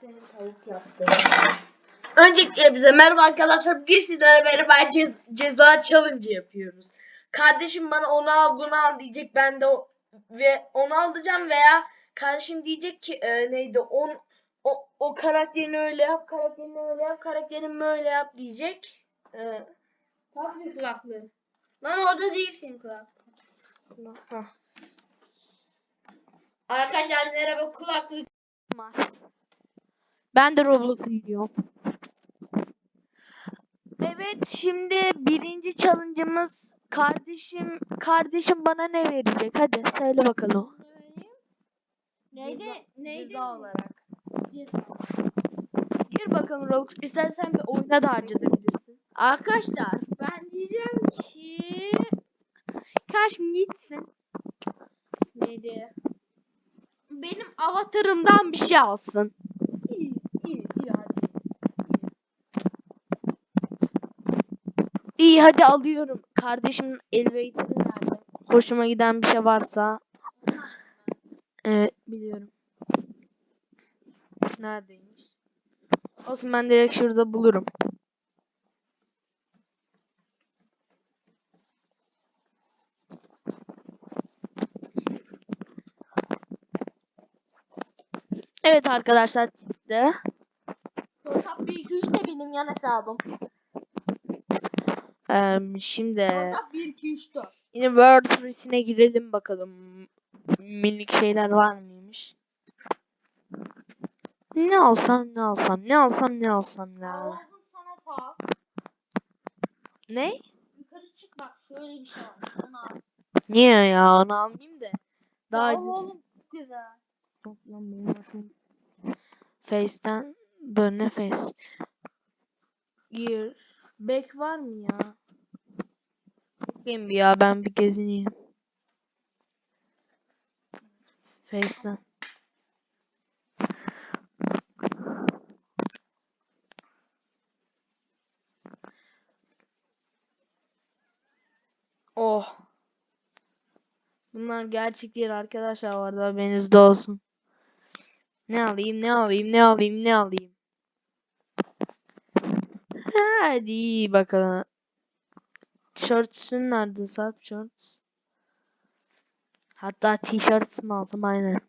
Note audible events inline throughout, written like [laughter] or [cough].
tavuk. Öncelikle bize merhaba arkadaşlar. Bugün sizlere merhaba cez- ceza challenge yapıyoruz. Kardeşim bana onu al bunu al diyecek. Ben de o, ve onu alacağım veya kardeşim diyecek ki e, neydi on, o, o karakterini öyle yap, karakterini öyle yap, karakterini böyle yap diyecek. E, Tak bir kulaklığı. Lan orada değilsin kulaklık. hah. Arkadaşlar merhaba kulaklık. Ben de Roblox biliyorum. Evet şimdi birinci challenge'ımız kardeşim kardeşim bana ne verecek? Hadi söyle bakalım. Neydi? Ceza- neydi? ceza olarak. Ceza. Gir bakalım Roblox. İstersen bir oyuna da harcayabilirsin. Arkadaşlar ben diyeceğim ki Karşım gitsin. neydi? Benim avatarımdan bir şey alsın. İyi iyi iyi hadi. İyi hadi alıyorum. Kardeşimin elevator'ı nerede? Hoşuma giden bir şey varsa. Evet biliyorum. Neredeymiş? Olsun ben direkt şurada bulurum. Evet arkadaşlar çıktı. WhatsApp 1 2 3 de benim yan hesabım. Eee, şimdi WhatsApp 1 2 3 4. yine World Series*'ine girelim bakalım. Minik şeyler var mıymış? Ne alsam ne alsam ne alsam ne alsam ya. Sana sağ. Ne? Yukarı çık bak şöyle bir şey var. Onu al. Niye ya onu almayayım da. Daha ol güzel. oğlum çok güzel. Yok lan benim hoşum. Face'ten dur ne face? Gir. Back var mı ya? Bakayım bir ya ben bir gezineyim. Face'ten. Oh. Bunlar gerçek değil arkadaşlar arada haberiniz olsun. Ne alayım ne alayım ne alayım ne alayım. Hadi bakalım. Tişörtün nerede Sarp shorts? Hatta tişört mü alsam aynen.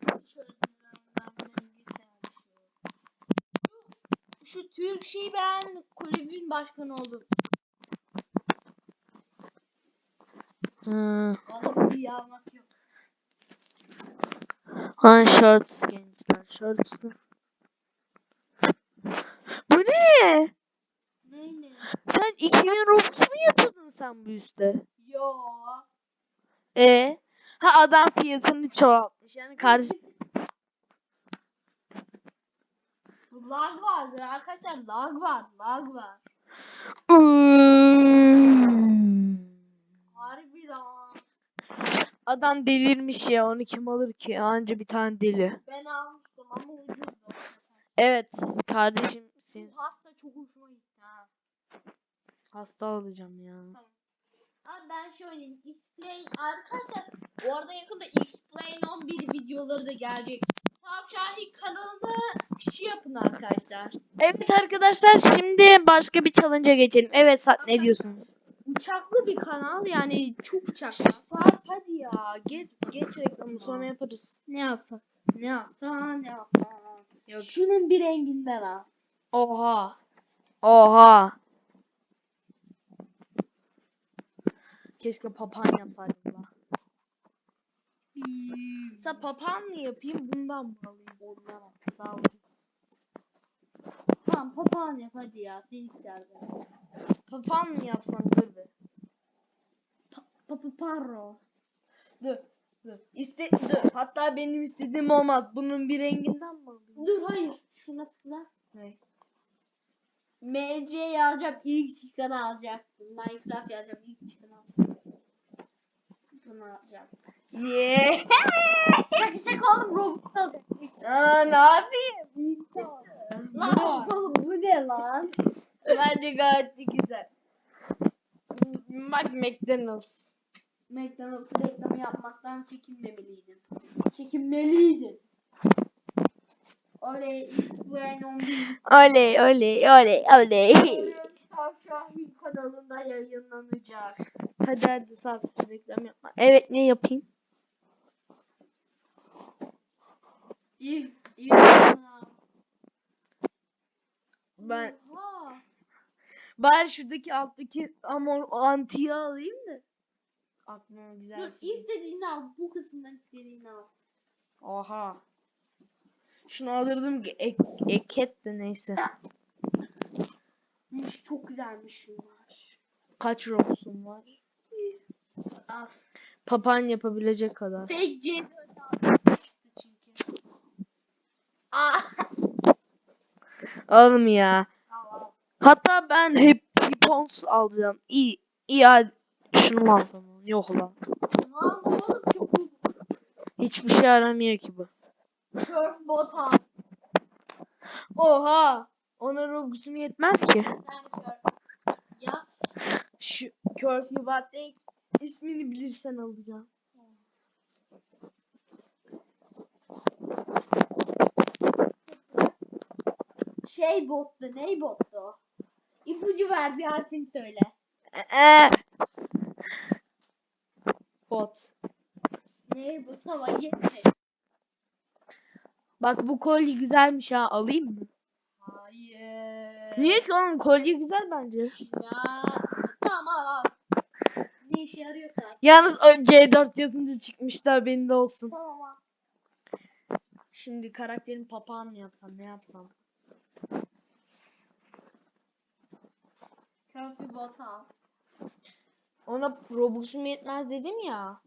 Şu Türk şey ben kulübün başkanı oldum. Hmm. Yok. Ha shorts gençler shorts. Bu ne? Sen 2000 Robux mu yatırdın sen bu üste? Yo. E ha adam fiyatını çoğaltmış. Yani karşı lag vardır arkadaşlar lag var lag var. Harbi lag. Adam delirmiş ya. Onu kim alır ki? Anca bir tane deli. Ben almıştım ama ucuzdu. Evet kardeşim Bu hasta çok hoşuma gitti. Hasta olacağım ya. Abi ben şey oynayayım. Explain arkadaşlar. Bu arada yakında Explain 11 videoları da gelecek. Tam Şahin kanalında şey yapın arkadaşlar. Evet arkadaşlar şimdi başka bir challenge'a geçelim. Evet Sarp ne diyorsunuz? Uçaklı bir kanal yani çok uçaklı. Sarp hadi ya. Geç, geç reklamı sonra yaparız. Ne yapsak? Ne yapsak? Ne yapsak? Yok. Şunun bir renginden al. Oha. Oha. Keşke papağan yapsaydım da. Sen papağan mı yapayım bundan mı alayım? Ondan al. Sağ ol. Tamam papağan yap hadi ya. Sen isterdin. Papağan mı yapsam dur be. Papa parro. Dur. Dur. İste dur. Hatta benim istediğim olmaz. Bunun bir renginden mi alayım? Dur hayır. Şuna tıkla. Ne? MC yazacağım. ilk çıkanı alacaktım. Minecraft yazacağım. ilk çıkanı alacaktım. Bunu alacağım. Yeah. [laughs] Şaka şaka oğlum Robux alacağım. Aa, ne yapayım? Lan oğlum bu ne lan? Bence gayet de güzel. Bak McDonald's. McDonald's reklamı yapmaktan çekinmemeliydin. Çekinmeliydin. Oley Explain 11 Oley oley oley oley. Tavşahin kanalında yayınlanacak. Hadi hadi sağ reklam yapma. Evet ne yapayım? İlk ilk. Ben Oha. bari şuradaki alttaki amor antiyi alayım da. Aklıma güzel. Dur fikir. istediğini al. Bu kısımdan istediğini al. Oha. Şunu alırdım ki ek, eket de neyse. Çok güzelmiş şunlar. Kaç robuxum var? Papağan yapabilecek kadar. Fake C4 aldım çünkü. Aa. Alım ya. Hatta ben hep Hippons alacağım. İyi. iyi hadi. Şunu alsam? Yok lan. Tamam oğlum çok iyi. Hiçbir şey aramıyor ki bu. Surf bot al. Oha. Ona robuxum yetmez ki. Ya. Şu Curfew What Day ismini bilirsen alacağım. Şey bottu. Ney bottu? İpucu ver bir harfini söyle. Ee. Bot. Ney bu savacı? Bak bu kolye güzelmiş ha. Alayım mı? Hayır. Niye ki oğlum kolye güzel bence. Ya. Tamam al al. Ne işe yarıyorsa. Yalnız o C4 yazınca çıkmıştı haberin de olsun. Tamam. Şimdi karakterin papağan mı yapsam ne yapsam? Surf bot al. Ona robuxum yetmez dedim ya.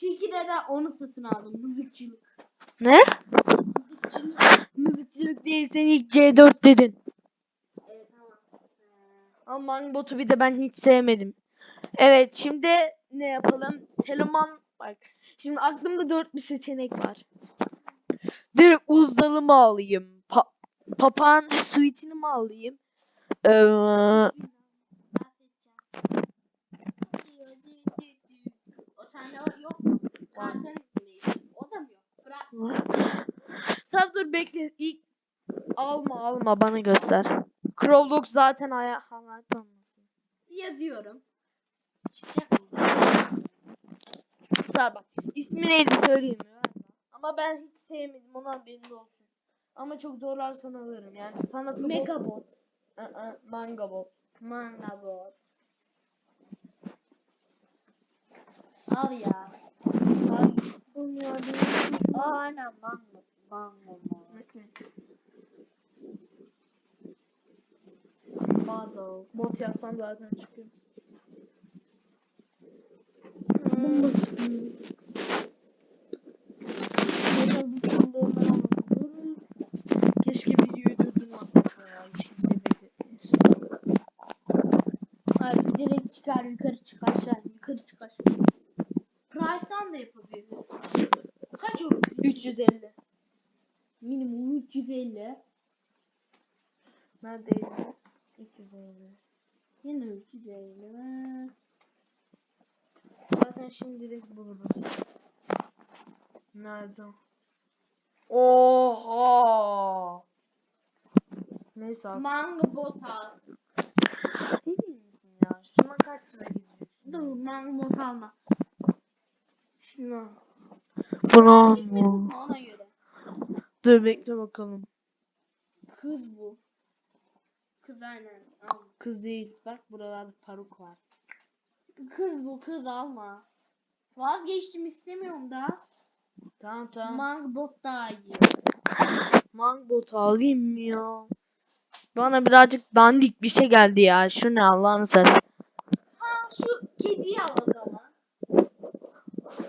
Çünkü neden onu satın aldım. Mızıkçılık. Ne? Mızıkçılık. Mızıkçılık değil sen ilk C4 dedin. Evet tamam. Ee, Ama Mangbot'u bir de ben hiç sevmedim. Evet şimdi ne yapalım? Teloman bak. Şimdi aklımda dört bir seçenek var. Direkt uzdalı mı alayım? Pa papağan suite'ini mi alayım? Ee, sen dur bekle. İlk alma alma bana göster. Crowdog zaten aya hayat almasın. Yazıyorum. Çıkacak mı? Sar bak. İsmi neydi söyleyeyim mi? Ama ben hiç sevmedim. Ona haberin olsun. Ama çok zorlarsan alırım. Yani bol- Megabot. Aa, manga bot. Manga bot. Al ya. Al. Aynen manga. Manga bot. Puzzle. Bot yazsam zaten çıkıyor. Keşke videoyu durdurmasam ya. Hiç kimse bekletmesin. Abi direkt çıkar yukarı çık aşağı yukarı çık aşağı. Price'dan da yapabiliriz. Kaç olur? 350. Minimum 350. Neredeydi? 350. Yine 350. Zaten şimdi direkt buluruz. Nerede? Oha! Neyse artık. Manga bot al. Emin misin ya? Şuna kaç lira gidiyor? Dur manga bot alma. Şuna. Kız mı ona göre. Dur bekle bakalım. Kız bu. Kız aynen. Al. Kız değil. Bak buralarda paruk var. Kız bu kız alma. Vazgeçtim istemiyorum da. Tamam tamam. Manga bot daha iyi. Mangbot alayım mı ya? Bana birazcık dandik bir şey geldi ya. Şu ne Allah'ını seversen. Ha şu kediyi al o zaman.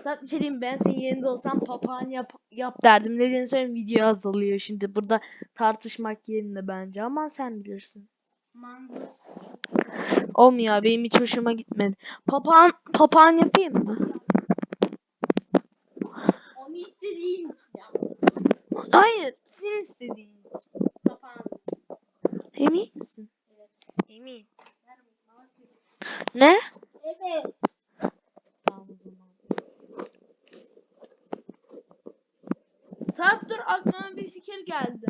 Sen bir şey diyeyim ben senin yerinde olsam papağan yap, yap derdim. Dediğini söyleyeyim video azalıyor şimdi. Burada tartışmak yerinde bence ama sen bilirsin. Manga. Olmuyor benim hiç hoşuma gitmedi. Papağan, papağan yapayım mı? Onu istediğin için yap. Hayır senin istediğin. Kapan. Emin misin? Evet. Emin. Ne? Evet. Tamam o zaman. Sarp dur aklıma bir fikir geldi.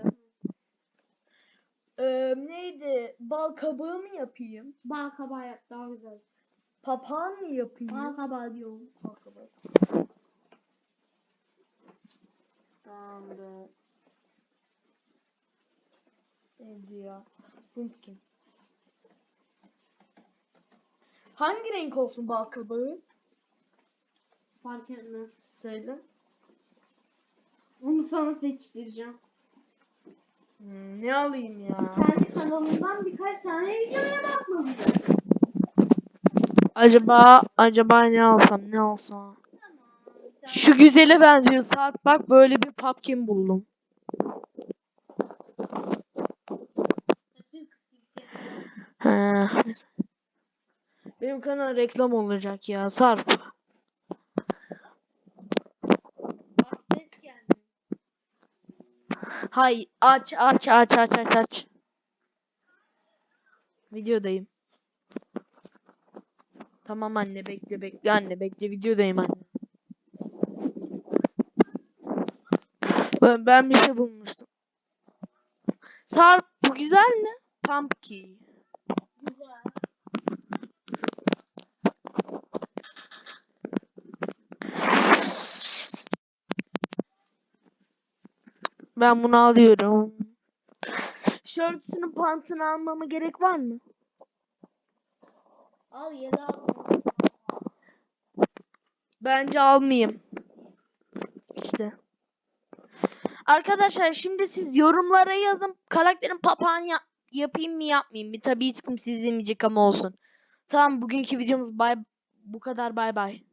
Ee, neydi? Bal kabağı mı yapayım? Bal kabağı yap daha güzel. Papağan mı yapayım? Bal kabağı diyorum. Bal kabağı. Tamamdır. Neydi ya? Pumpkin. Hangi renk olsun bal kabağı? Fark etmez. Söyle. Onu sana seçtireceğim. Hmm, ne alayım ya? Kendi kanalından birkaç tane videoya bakmalısın. Acaba acaba ne alsam ne alsam? Şu güzele benziyor Sarp bak böyle bir pumpkin buldum. Benim kanal reklam olacak ya Sarp. Hay aç aç aç aç aç aç. Videodayım. Tamam anne bekle bekle anne bekle videodayım anne. Ben, ben bir şey bulmuştum. Sarp bu güzel mi? Pumpkin. Güzel. Ben bunu alıyorum. Şörtünün pantını almama gerek var mı? Al yedi al. Bence almayayım. İşte. Arkadaşlar şimdi siz yorumlara yazın. Karakterin papağan ya- yapayım mı yapmayayım mı? Tabii hiç kimse izlemeyecek ama olsun. Tamam bugünkü videomuz bay bu kadar bay bay.